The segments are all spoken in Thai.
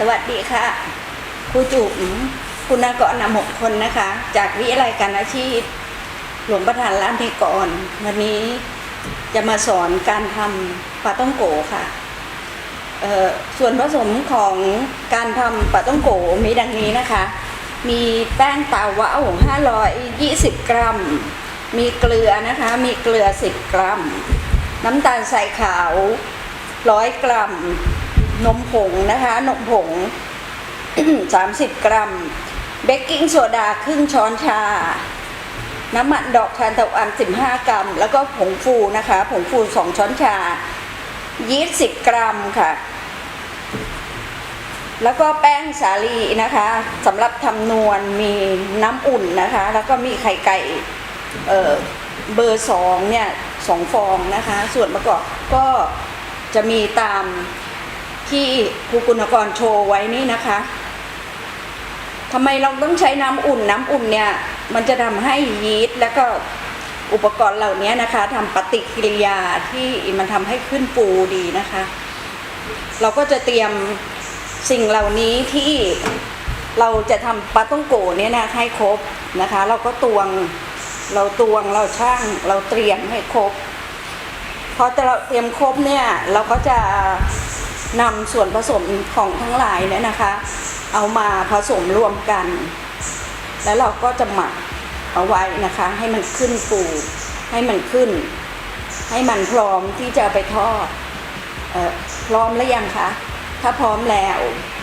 สวัสดีค่ะครูจุ๋มคุณนากรนำหกคนนะคะ จากวิทยาลัยการอาชีพ หลวงประธานร้านเทกรวันนี้จะมาสอนการทำปลาต้องโกค่ะส่วนผสมของการทำปลาต้องโกมีดังนี้นะคะ มีแป้งตาว่าว520 กรัม มีเกลือนะคะ มีเกลือ 10 กรัม น้ำตาลทรายขาว 100 กรัม นมผงนะคะ นมผง 30 กรัม เบกกิ้งโซดาครึ่งช้อนชา น้ำมันดอกทานตะวัน 15 กรัม แล้วก็ผงฟูนะคะ ผงฟู 2 ช้อนชายีสต์10กรัมค่ะ แล้วก็แป้งสาลีนะคะสำหรับทำนวลมีน้ำอุ่นนะคะ แล้วก็มีไข่ไก่เเบอร์สองเนี่ยสองฟองนะคะ ส่วนประกอบก็จะมีตาม ที่ครูกุณกรโชว์ไว้นี่นะคะทำไมเราต้องใช้น้ำอุ่นน้ำอุ่นเนี่ย มันจะทำให้ยีสต์แล้วก็อุปกรณ์เหล่านี้นะคะทำปฏิกิริยาที่มันทำให้ขึ้นปูดีนะคะ เราก็จะเตรียมสิ่งเหล่านี้ที่เราจะทำปลาต้องโกเนี่ยนะให้ครบนะคะ เราก็ตวงเราตวงเราช่างเราเตรียมให้ครบพอเราเตรียมครบเนี่ยเราก็จะ นำส่วนผสมของทั้งหลายเนี่ยนะคะ เอามาผสมรวมกัน แล้วเราก็จะหมักเอาไว้นะคะ ให้มันขึ้นปูให้มันขึ้น ให้มันพร้อมที่จะไปทอดเออพร้อมหรือยังคะถ้าพร้อมแล้ว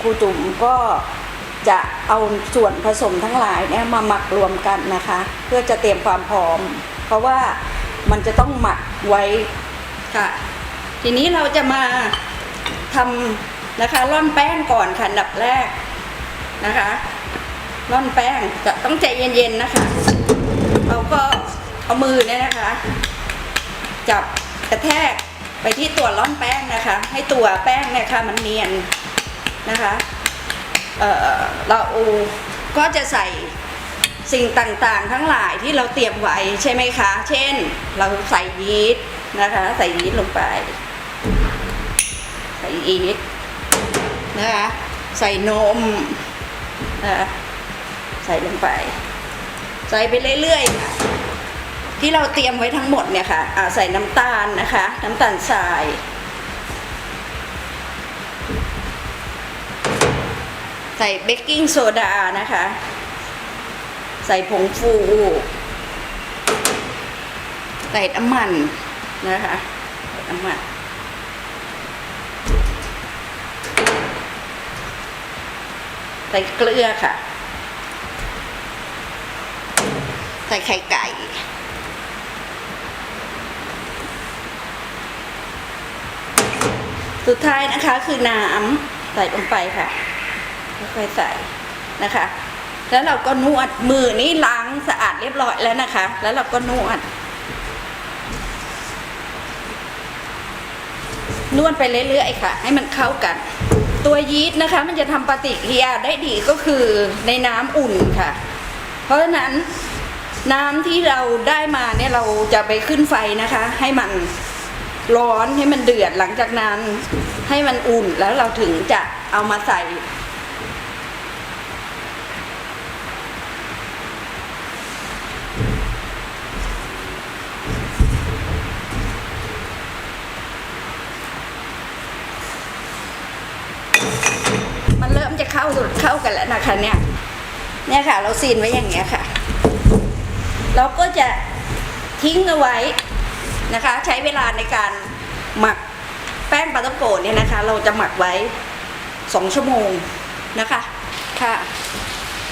ครูจุ๋มก็จะเอาส่วนผสมทั้งหลายเนี่ยมาหมักรวมกันนะคะ เพื่อจะเตรียมความพร้อม เพราะว่ามันจะต้องหมักไว้ค่ะ ทีนี้เราจะมา ทำนะคะร่อนแป้งก่อนค่ะอันดับแรกนะคะร่อนแป้งจะต้องใจเย็นๆนะคะเราก็เอามือเนี่ยนะคะ จับกระแทกไปที่ตัวร่อนแป้งนะคะ ให้ตัวแป้งเนี่ยค่ะมันเนียนนะคะเเราก็จะใส่สิ่งต่างๆ ทั้งหลายที่เราเตรียมไว้ใช่ไหมคะ เช่น เราใส่ยีสต์นะคะ ใส่ยีสต์ลงไป ใส่ยีสต์นะคะใส่นมนะคะใส่ลงไป ใส่ไปเรื่อยๆค่ะที่เราเตรียมไว้ทั้งหมดเนี่ยค่ะอ่าใส่น้ำตาลนะคะ น้ำตาลทรายใส่เบกกิ้งโซดานะคะ ใส่ผงฟู ใส่น้ำมันนะคะ ใส่น้ำมัน ใส่เกลือค่ะ ใส่ไข่ไก่สุดท้ายนะคะคือน้ำใส่ลงไปค่ะค่อยๆใส่นะคะ แล้วเราก็นวดมือนี่ล้างสะอาดเรียบร้อยแล้วนะคะ แล้วเราก็นวด นวดไปเรื่อยๆค่ะ ให้มันเข้ากัน ตัวยีสต์นะคะ มันจะทำปฏิกิริยาได้ดีก็คือในน้ำอุ่นค่ะ เพราะฉะนั้นน้ำที่เราได้มาเนี่ยเราจะไปขึ้นไฟนะคะ ให้มันร้อนให้มันเดือดหลังจากนั้น ให้มันอุ่นแล้วเราถึงจะเอามาใส่ มันเริ่มจะเข้าเข้ากันแล้วนะ คะเนี่ยเนี่ยค่ะ เราซีนไว้อย่างเงี้ยค่ะ เราก็จะทิ้งเอาไว้นะคะ ใช้เวลาในการหมักแป้งปลาต้องโกะเนี่ยนะคะ เราจะหมักไว้สองชั่วโมงนะคะค่ะ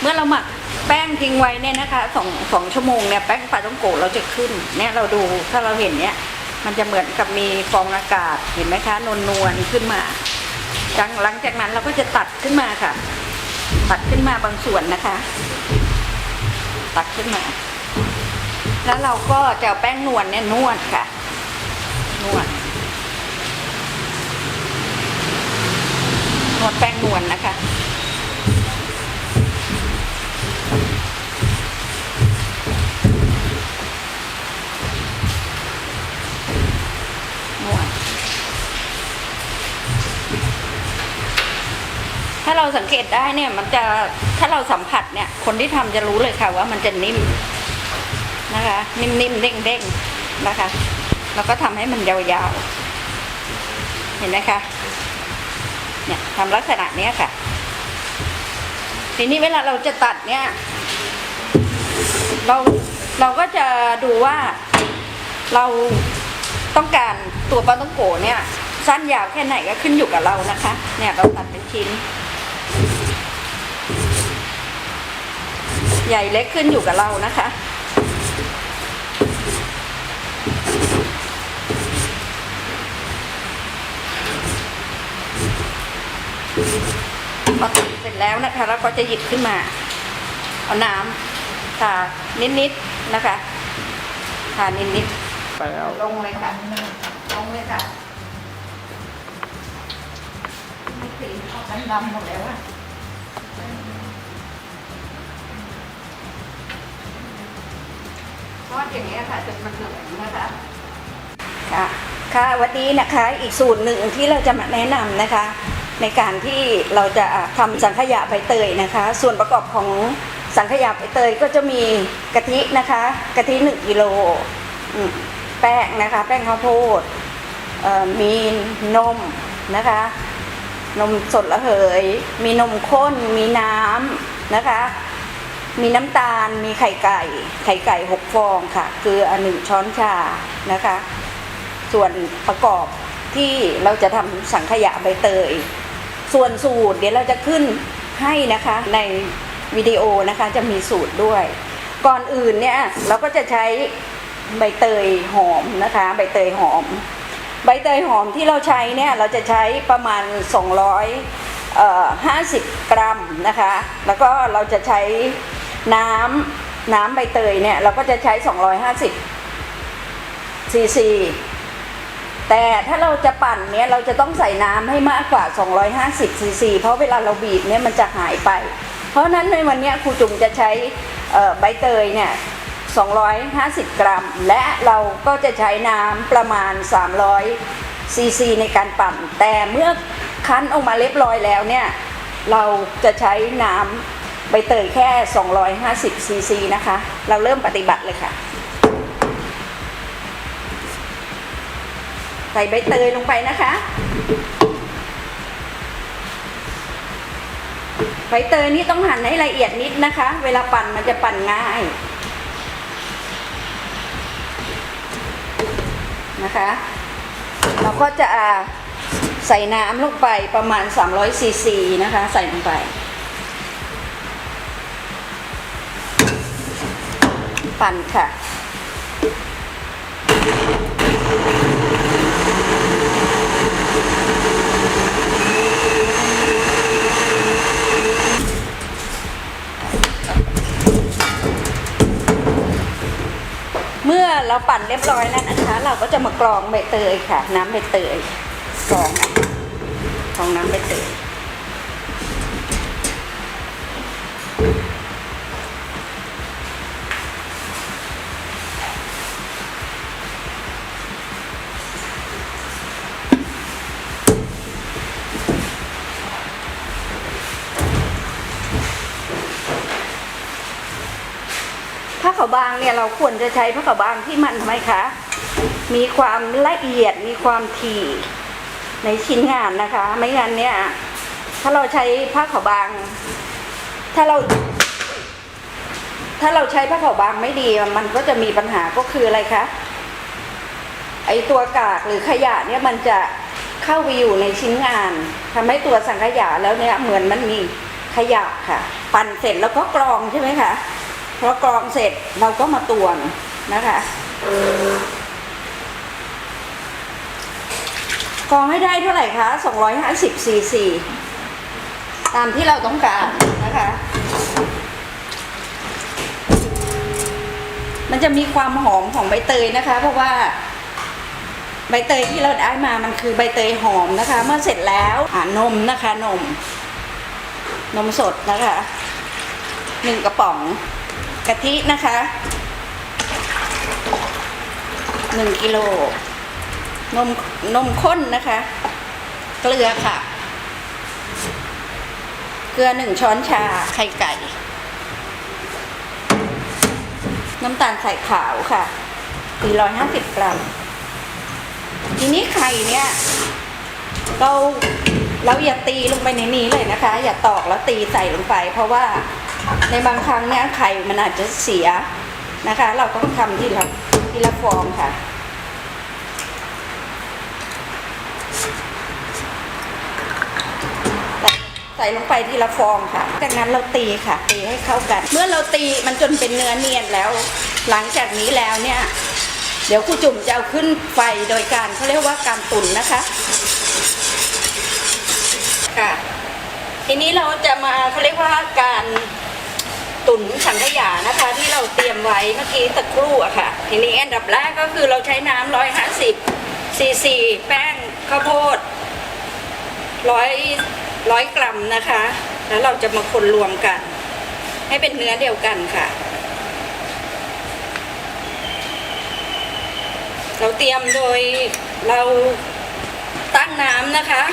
เมื่อเราหมักแป้งทิ้งไว้เนี่ยนะคะสองสองชั่วโมงเนี่ยแป้งปลาต้องโกะเราจะขึ้นเนี่ยเราดูถ้าเราเห็นเนี่ยมันจะเหมือนกับมีฟองอากาศเห็นไหมคะนวลนวลขึ้นมาหลังจากนั้นเราก็จะตัดขึ้นมาค่ะ ตัดขึ้นมาบางส่วนนะคะ ตัดขึ้นมา แล้วเราก็จะเอาแป้งนวลเนี่ยนวดค่ะ นวด นวดแป้งนวลนะคะ สังเกตได้เนี่ย มันจะถ้าเราสัมผัสเนี่ย คนที่ทำจะรู้เลยค่ะ ว่ามันจะนิ่มนะคะ นิ่มๆเด้งๆนะคะ แล้วก็ทำให้มันยาวๆ เห็นไหมคะเนี่ยทำลักษณะเนี้ยค่ะ ทีนี้เวลาเราจะตัดเนี่ย เราเราก็จะดูว่าเราต้องการตัวปลาต้องโกเนี่ย สั้นยาวแค่ไหนก็ขึ้นอยู่กับเรานะคะ เนี่ยเราตัดเป็นชิ้น ใหญ่เล็กขึ้นอยู่กับเรานะคะ พอตัดเสร็จแล้วนะคะ เราก็จะหยิบขึ้นมา เอาน้ำทานิดๆนะคะทานิดแล้วๆลงเลยค่ะลงเลยค่ะไม่สีออกดำๆหมดแล้วอะ อดอย่างนี้ค่ะจนมันเหลืองนะคะค่ะค่ะวันนี้นะคะอีกสูตรหนึ่งที่เราจะมาแนะนำนะคะ ในการที่เราจะทำสังขยาใบเตยนะคะ ส่วนประกอบของสังขยาใบเตยก็จะมีกะทินะคะกะทิหนึ่งกิโลแป้งนะคะ แป้งข้าวโพดมีนมนะคะ นมสดระเหย มีนมข้นมีน้ำนะคะ มีน้ำตาล มีไข่ไก่ ไข่ไก่หกฟองค่ะ เกลือหนึ่งช้อนชานะคะ ส่วนประกอบที่เราจะทำสังขยาใบเตย ส่วนสูตรเดี๋ยวเราจะขึ้นให้นะคะในวิดีโอนะคะจะมีสูตรด้วย ก่อนอื่นเนี่ยเราก็จะใช้ใบเตยหอมนะคะ ใบเตยหอม ใบเตยหอมที่เราใช้เนี่ยเราจะใช้ประมาณ 200 50 กรัมนะคะ แล้วก็เราจะใช้ น้ำน้ำใบเตยเนี่ย เราก็จะใช้ 250ซีซีแต่ถ้าเราจะปั่นเนี่ยเราจะต้องใส่น้ำให้มากกว่า 250ซีซีเพราะเวลาเราบีบเนี่ยมันจะหายไป เพราะฉะนั้นในวันนี้ครูจุ๋มจะใช้ใบเตยเนี่ย 250 กรัม และเราก็จะใช้น้ำประมาณ 300ซีซีในการปั่น แต่เมื่อคั้นออกมาเรียบร้อยแล้วเนี่ย เราจะใช้น้ำ ใบเตยแค่ 250ซีซีนะคะ เราเริ่มปฏิบัติเลยค่ะ ใส่ใบเตยลงไปนะคะ ใบเตยนี่ต้องหั่นให้ละเอียดนิดนะคะ เวลาปั่นมันจะปั่นง่ายนะคะ เราก็จะใส่น้ำลงไปประมาณ300ซีซีนะคะ ใส่ลงไปันค่ะ เมื่อเราปั่นเรียบร้อยแล้วนะคะ เราก็จะมากรองใบเตยค่ะ น้ำใบเตยกรองกรองน้ำใบเตย ขาวบางเนี่ยเราควรจะใช้ผ้าขาวบางที่มันทำไมคะ มีความละเอียดมีความถี่ในชิ้นงานนะคะ ไม่งั้นเนี่ย ถ้าเราใช้ผ้าขาวบาง ถ้าเรา ถ้าเราใช้ผ้าขาวบางไม่ดีมันก็จะมีปัญหาก็คืออะไรคะไอตัวกากหรือขยะเนี่ยมันจะเข้าไปอยู่ในชิ้นงานทำให้ตัวสังขยาแล้วเนี่ยเหมือนมันมีขยะค่ะ ปั่นเสร็จแล้วก็กรองใช่ไหมคะ พอกรองเสร็จเราก็มาตวงนะคะกรองให้ได้เท่าไหร่คะ 250ซีซีตามที่เราต้องการนะคะ มันจะมีความหอมของใบเตยนะคะ เพราะว่าใบเตยที่เราได้มามันคือใบเตยหอมนะคะ เมื่อเสร็จแล้วอ่านมนะคะนม นมสดนะคะหนึ่งกระป๋อง กะทินะคะหนึ่งกิโลนมนมข้นนะคะ เกลือค่ะ เกลือหนึ่งช้อนชาไข่ไก่ น้ำตาลใส่ขาวค่ะ 450 กรัม ทีนี้ไข่เนี่ย เราเราอย่าตีลงไปในนี้เลยนะคะ อย่าตอกแล้วตีใส่ลงไป เพราะว่า ในบางครั้งเนี่ยไข่มันอาจจะเสียนะคะ เราต้องทำทีละทีละฟองค่ะใส่ใส่ลงไปทีละฟองค่ะ จากนั้นเราตีค่ะ ตีให้เข้ากัน เมื่อเราตีมันจนเป็นเนื้อเนียนแล้ว หลังจากนี้แล้วเนี่ย เดี๋ยวครูจุ่มจะเอาขึ้นไฟโดยการเขาเรียกว่าการตุ๋นนะคะ ค่ะ ทีนี้เราจะมาเขาเรียกว่าการ ตุ๋นสังขยานะคะ ที่เราเตรียมไว้เมื่อกี้ตะครู่อะค่ะ ทีนี้อันดับแรกก็คือเราใช้น้ำร้อยห้าสิบซีซีแป้งข้าวโพดร้อยร้อยกรัมนะคะ แล้วเราจะมาคนรวมกัน ให้เป็นเนื้อเดียวกันค่ะ เราเตรียมโดยเราตั้งน้ำนะคะ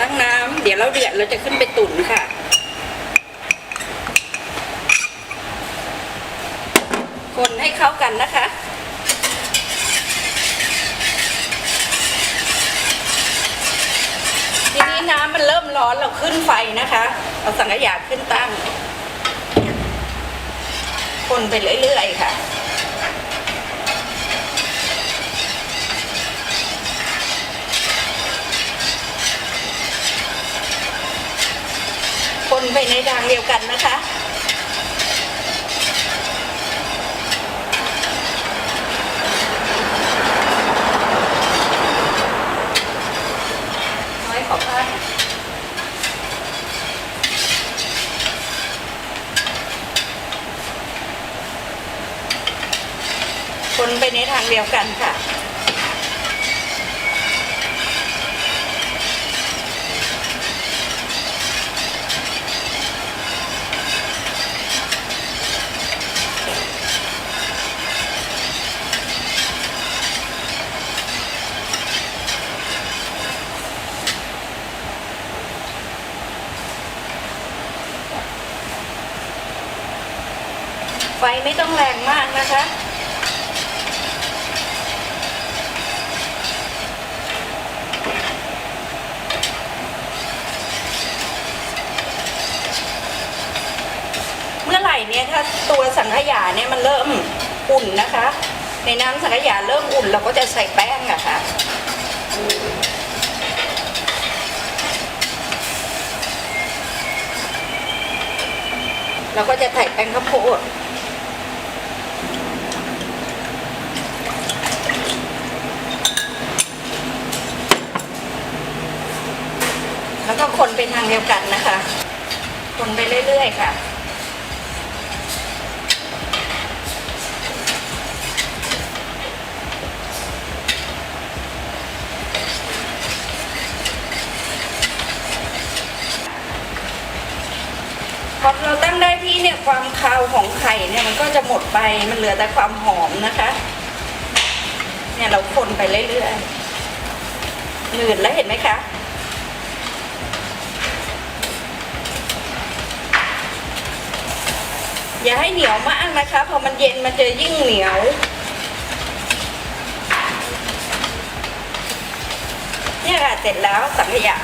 ตั้งน้ำเดี๋ยวเราเดือดเราจะขึ้นไปตุ๋นค่ะ คนให้ เข้ากันนะคะ ทีนี้น้ำมันเริ่มร้อนเราขึ้นไฟนะคะเอาสังขยาขึ้นตั้ง คนไปเรื่อยๆค่ะคนไปในทางเดียวกันนะคะ น้อยขอผ้า คนไปในทางเดียวกันค่ะ ไฟไม่ต้องแรงมากนะคะ เมื่อไห ร่เนี่ยถ้าตัวสังขยาเนี่ยมันเริ่มอุ่นนะคะ ในน้ำสังขยาเริ่มอุ่นเราก็จะใส่แป้งอะค่ะเราก็จะใส่แป้งข้าวโพดแล้วก็คนไปทางเดียวกันนะคะ คนไปเรื่อยๆค่ะ พอเรา ตั้เนี่ยความคาวของไข่เนี่ยมันก็จะหมดไปมันเหลือแต่ความหอมนะคะ เนี่ยเราคนไปเรื่อยๆหนืดแล้วเห็นไหมคะอย่าให้เหนียวมากนะคะพอมันเย็นมันจะยิ่งเหนียวเนี่ยค่ะเสร็จแล้วสังขยา